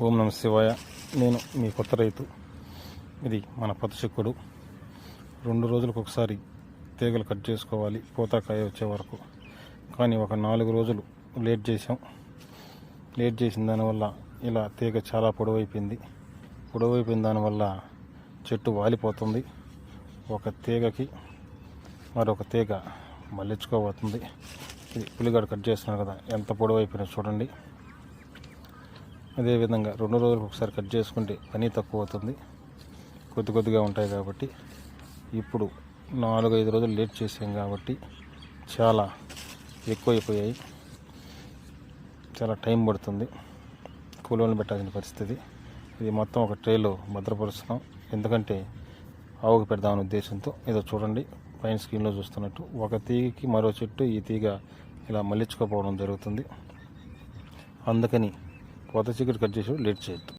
ఓం నమ శివాయ. నేను మీ కొత్త రైతు. ఇది మన పతశుక్కుడు రెండు రోజులకు ఒకసారి తీగలు కట్ చేసుకోవాలి. పూతకాయ వచ్చే వరకు. కానీ ఒక నాలుగు రోజులు లేట్ చేసాం లేట్ చేసిన దానివల్ల ఇలా తీగ చాలా పొడవైపోయింది. పొడవైపోయిన దానివల్ల చెట్టు వాలిపోతుంది. ఒక తీగకి మరొక తీగ మళ్ళించుకోబోతుంది. ఇది పులిగాడు కట్ చేస్తున్నారు కదా. ఎంత పొడవైపోయినా చూడండి. అదేవిధంగా రెండు రోజులకు ఒకసారి కట్ చేసుకుంటే పని తక్కువ అవుతుంది. కొద్ది కొద్దిగా ఉంటాయి కాబట్టి ఇప్పుడు నాలుగు ఐదు రోజులు లేట్ చేసాం కాబట్టి చాలా ఎక్కువైపోయాయి చాలా టైం పడుతుంది. కూలోని పెట్టాల్సిన పరిస్థితి. ఇది మొత్తం ఒక ట్రేలో భద్రపరుస్తున్నాం. ఎందుకంటే ఆవుకు పెడదామనే ఉద్దేశంతో ఏదో చూడండి పైన స్క్రీన్లో చూస్తున్నట్టు. ఒక తీగకి మరో చెట్టు ఈ తీగ ఇలా మళ్ళించుకోపోవడం జరుగుతుంది. అందుకని కొత్త చికెట్ కట్ చేసి లేట్ చేయొద్దు.